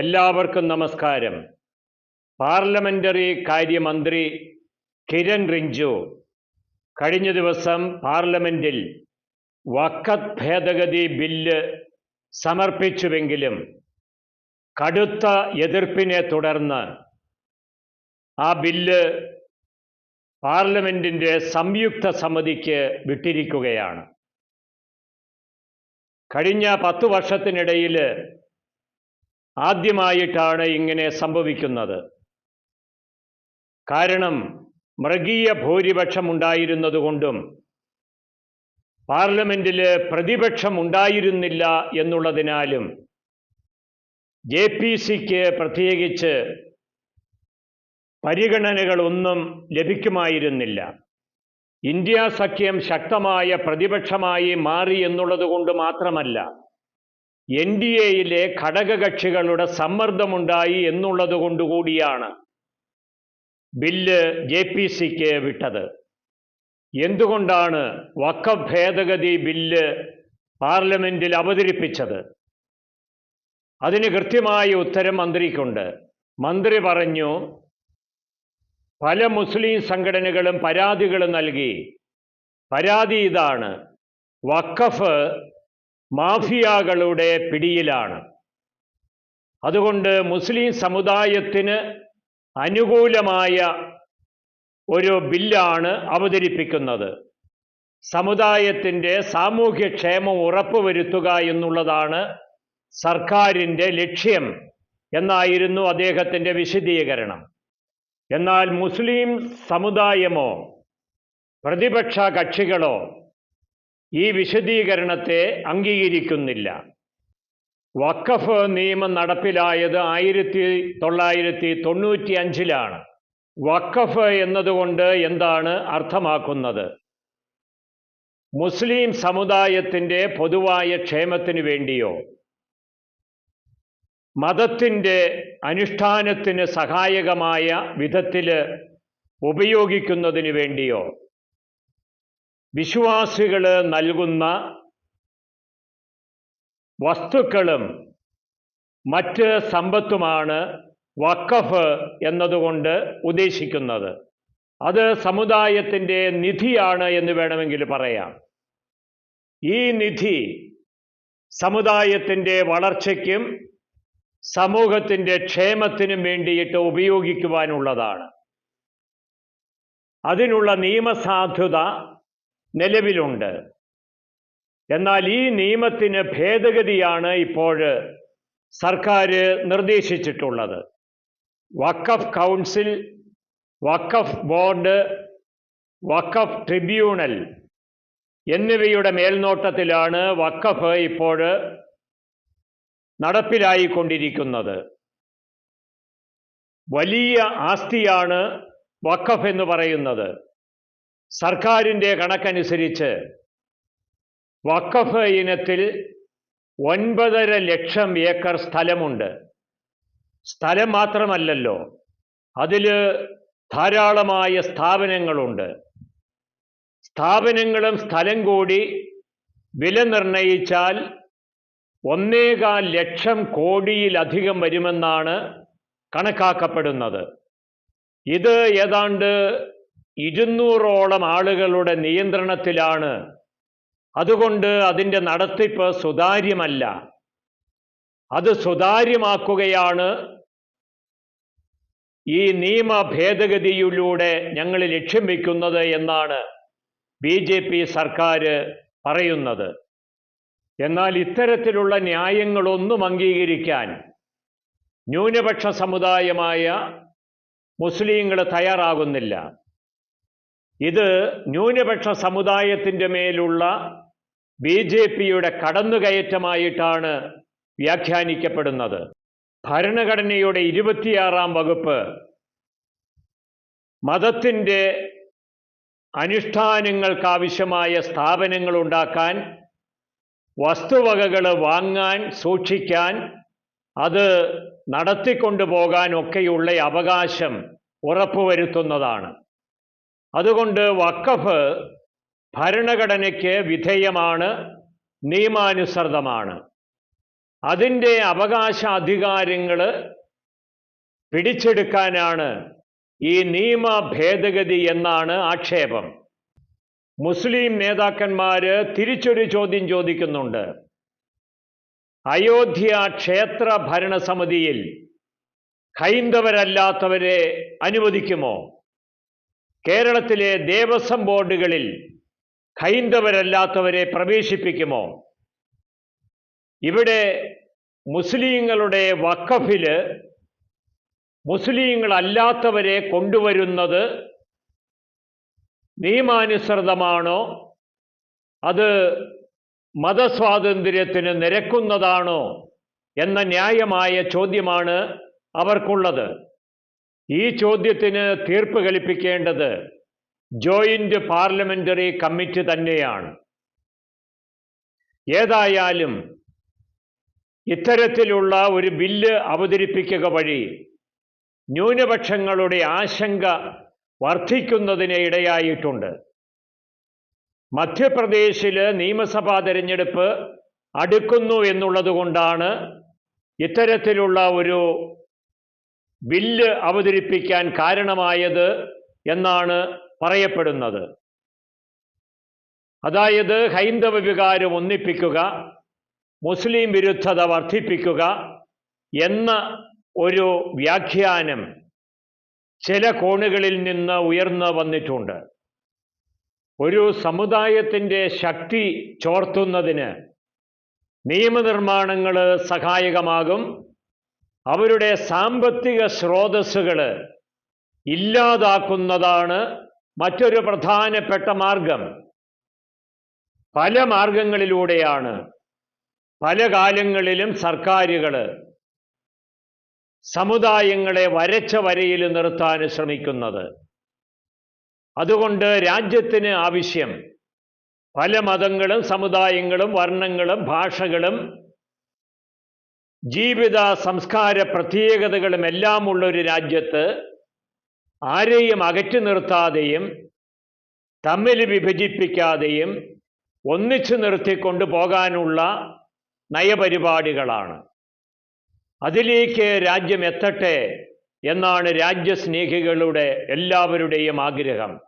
എല്ലാവർക്കും നമസ്കാരം. പാർലമെന്ററി കാര്യമന്ത്രി കിരൺ റിഞ്ചു കഴിഞ്ഞ ദിവസം പാർലമെന്റിൽ വക്കത്ത് ഭേദഗതി ബില്ല് സമർപ്പിച്ചുവെങ്കിലും കടുത്ത എതിർപ്പിനെ തുടർന്ന് ആ ബില്ല് പാർലമെന്റിന്റെ സംയുക്ത സമിതിക്ക് വിട്ടിരിക്കുകയാണ്. കഴിഞ്ഞ പത്തു വർഷത്തിനിടയിൽ ആദ്യമായിട്ടാണ് ഇങ്ങനെ സംഭവിക്കുന്നത്. കാരണം മൃഗീയ ഭൂരിപക്ഷം ഉണ്ടായിരുന്നതുകൊണ്ടും പാർലമെന്റിൽ പ്രതിപക്ഷം ഉണ്ടായിരുന്നില്ല എന്നുള്ളതിനാലും ജെ പി സിക്ക് പ്രത്യേകിച്ച് പരിഗണനകളൊന്നും ലഭിക്കുമായിരുന്നില്ല. ഇന്ത്യ സഖ്യം ശക്തമായ പ്രതിപക്ഷമായി മാറി എന്നുള്ളത് കൊണ്ട് മാത്രമല്ല എൻ ഡി എയിലെ ഘടകകക്ഷികളുടെ സമ്മർദ്ദമുണ്ടായി എന്നുള്ളത് കൊണ്ടുകൂടിയാണ് ബില്ല് ജെ പി സിക്ക് വിട്ടത്. എന്തുകൊണ്ടാണ് വക്ക ഭേദഗതി ബില്ല് പാർലമെന്റിൽ അവതരിപ്പിച്ചത്? അതിന് കൃത്യമായ ഉത്തരം മന്ത്രിക്കുണ്ട്. മന്ത്രി പറഞ്ഞു പല മുസ്ലിം സംഘടനകളും പരാതികൾ നൽകി. പരാതി ഇതാണ്. വഖഫ് മാഫിയകളുടെ പിടിയിലാണ്. അതുകൊണ്ട് മുസ്ലിം സമുദായത്തിന് അനുകൂലമായ ഒരു ബില്ലാണ് അവതരിപ്പിക്കുന്നത്. സമുദായത്തിന്റെ സാമൂഹ്യക്ഷേമം ഉറപ്പുവരുത്തുക എന്നുള്ളതാണ് സർക്കാരിന്റെ ലക്ഷ്യം എന്നായിരുന്നു അദ്ദേഹത്തിന്റെ വിശദീകരണം. എന്നാൽ മുസ്ലിം സമുദായമോ പ്രതിപക്ഷ കക്ഷികളോ ഈ വിശദീകരണത്തെ അംഗീകരിക്കുന്നില്ല. വഖഫ് നിയമം നടപ്പിലായത് ആയിരത്തി തൊള്ളായിരത്തി തൊണ്ണൂറ്റി അഞ്ചിലാണ് വഖഫ് എന്നതുകൊണ്ട് എന്താണ് അർത്ഥമാക്കുന്നത്? മുസ്ലിം സമുദായത്തിന്റെ പൊതുവായ ക്ഷേമത്തിനു വേണ്ടിയോ? മതത്തിന്റെ അനുഷ്ഠാനത്തിന് സഹായകമായ വിധത്തിൽ ഉപയോഗിക്കുന്നതിന് വേണ്ടിയോ? വിശ്വാസികൾ നൽകുന്ന വസ്തുക്കളും മറ്റ് സമ്പത്തുമാണ് വക്കഫ് എന്നതുകൊണ്ട് ഉദ്ദേശിക്കുന്നത്. അത് സമുദായത്തിന്റെ നിധിയാണ് എന്ന് വേണമെങ്കിൽ പറയാം. ഈ നിധി സമുദായത്തിന്റെ വളർച്ചയ്ക്കും സമൂഹത്തിന്റെ ക്ഷേമത്തിനും വേണ്ടിയിട്ട് ഉപയോഗിക്കുവാനുള്ളതാണ്. അതിനുള്ള നിയമസാധുത നിലവിലുണ്ട്. എന്നാൽ ഈ നിയമത്തിന് ഭേദഗതിയാണ് ഇപ്പോൾ സർക്കാർ നിർദ്ദേശിച്ചിട്ടുള്ളത്. Waqf council Waqf board Waqf tribunal എന്നിവയുടെ മേൽനോട്ടത്തിലാണ് വഖഫ് ഇപ്പോൾ നടപ്പിലായിക്കൊണ്ടിരിക്കുന്നത്. വലിയ ആസ്തിയാണ് വഖഫ് എന്ന് പറയുന്നത്. സർക്കാരിന്റെ കണക്കനുസരിച്ച് വക്കഫ് ഇനത്തിൽ ഒൻപതര ലക്ഷം ഏക്കർ സ്ഥലമുണ്ട്. സ്ഥലം മാത്രമല്ലല്ലോ അതിൽ ധാരാളമായ സ്ഥാപനങ്ങളുണ്ട്. സ്ഥാപനങ്ങളും സ്ഥലം കൂടി വില നിർണയിച്ചാൽ ഒന്നേകാൽ ലക്ഷം കോടിയിലധികം വരുമെന്നാണ് കണക്കാക്കപ്പെടുന്നത്. ഇത് ഏതാണ്ട് ഇരുന്നൂറോളം ആളുകളുടെ നിയന്ത്രണത്തിലാണ്. അതുകൊണ്ട് അതിന്റെ നടത്തിപ്പ് സുതാര്യമല്ല. അത് സുതാര്യമാക്കുകയാണ്. ഈ നിയമ ഭേദഗതിയിലൂടെ ഞങ്ങൾ ലക്ഷ്യം വയ്ക്കുന്നത് എന്നാണ് ബി ജെ പി സർക്കാർ പറയുന്നത്. എന്നാൽ ഇത്തരത്തിലുള്ള ന്യായങ്ങളൊന്നും അംഗീകരിക്കാൻ ന്യൂനപക്ഷ സമുദായമായ മുസ്ലിങ്ങൾ തയ്യാറാകുന്നില്ല. ഇത് ന്യൂനപക്ഷ സമുദായത്തിന്റെ മേലുള്ള ബി ജെ പിയുടെ കടന്നുകയറ്റമായിട്ടാണ് വ്യാഖ്യാനിക്കപ്പെടുന്നത്. ഭരണഘടനയുടെ ഇരുപത്തിയാറാം വകുപ്പ് മതത്തിന്റെ അനുഷ്ഠാനങ്ങൾക്കാവശ്യമായ സ്ഥാപനങ്ങൾ ഉണ്ടാക്കാൻ വസ്തുവകകൾ വാങ്ങാൻ സൂക്ഷിക്കാൻ അത് നടത്തിക്കൊണ്ടുപോകാനൊക്കെയുള്ള അവകാശം ഉറപ്പുവരുത്തുന്നതാണ്. അതുകൊണ്ട് വഖഫ് ഭരണഘടനയ്ക്ക് വിധേയമാണ് നിയമാനുസൃതമാണ്. അതിന്റെ അവകാശ അധികാരങ്ങൾ പിടിച്ചെടുക്കാനാണ് ഈ നിയമ ഭേദഗതി എന്നാണ് ആക്ഷേപം. മുസ്ലിം നേതാക്കന്മാർ തിരിച്ചൊരു ചോദ്യം ചോദിക്കുന്നുണ്ട്. അയോധ്യ ക്ഷേത്ര ഭരണസമിതിയിൽ ഹൈന്ദവരല്ലാത്തവരെ അനുവദിക്കുമോ? കേരളത്തിലെ ദേവസ്വം ബോർഡുകളിൽ ഹൈന്ദവരല്ലാത്തവരെ പ്രവേശിപ്പിക്കുമോ? ഇവിടെ മുസ്ലിങ്ങളുടെ വക്കഫിൽ മുസ്ലിങ്ങളല്ലാത്തവരെ കൊണ്ടുവരുന്നത് നിയമാനുസൃതമാണോ? അത് മതസ്വാതന്ത്ര്യത്തിന് നിരക്കുന്നതാണോ? എന്ന ന്യായമായ ചോദ്യമാണ് അവർക്കുള്ളത്. ഈ ചോദ്യത്തിന് തീർപ്പ് കൽപ്പിക്കേണ്ടത് ജോയിന്റ് പാർലമെന്ററി കമ്മിറ്റി തന്നെയാണ്. ഏതായാലും ഇത്തരത്തിലുള്ള ഒരു ബില്ല് അവതരിപ്പിക്കുക വഴി ന്യൂനപക്ഷങ്ങളുടെ ആശങ്ക വർദ്ധിക്കുന്നതിന് ഇടയായിട്ടുണ്ട്. മധ്യപ്രദേശിൽ നിയമസഭാ തെരഞ്ഞെടുപ്പ് അടുക്കുന്നു എന്നുള്ളതുകൊണ്ടാണ് ഇത്തരത്തിലുള്ള ഒരു ബില്ല് അവതരിപ്പിക്കാൻ കാരണമായത് എന്നാണ് പറയപ്പെടുന്നത്. അതായത് ഹൈന്ദവ വികാരം ഒന്നിപ്പിക്കുക മുസ്ലിം വിരുദ്ധത വർദ്ധിപ്പിക്കുക എന്ന ഒരു വ്യാഖ്യാനം ചില കോണുകളിൽ നിന്ന് ഉയർന്നു വന്നിട്ടുണ്ട്. ഒരു സമുദായത്തിന്റെ ശക്തി ചോർത്തുന്നതിന് നിയമനിർമ്മാണങ്ങൾ സഹായകമാകും. അവരുടെ സാമ്പത്തിക സ്രോതസ്സുകൾ ഇല്ലാതാക്കുന്നതാണ് മറ്റൊരു പ്രധാനപ്പെട്ട മാർഗം. പല മാർഗങ്ങളിലൂടെയാണ് പല കാലങ്ങളിലും സർക്കാരുകൾ സമുദായങ്ങളെ വരച്ച വരയിൽ നിർത്താൻ ശ്രമിക്കുന്നത്. അതുകൊണ്ട് രാജ്യത്തിന് ആവശ്യം പല മതങ്ങളും സമുദായങ്ങളും വർണങ്ങളും ഭാഷകളും ജീവിത സംസ്കാര പ്രത്യേകതകളും ഒരു രാജ്യത്ത് ആരെയും അകറ്റി നിർത്താതെയും തമ്മിൽ വിഭജിപ്പിക്കാതെയും ഒന്നിച്ചു നിർത്തിക്കൊണ്ട് പോകാനുള്ള നയപരിപാടികളാണ്. അതിലേക്ക് രാജ്യം എത്തട്ടെ എന്നാണ് രാജ്യസ്നേഹികളുടെ എല്ലാവരുടെയും ആഗ്രഹം.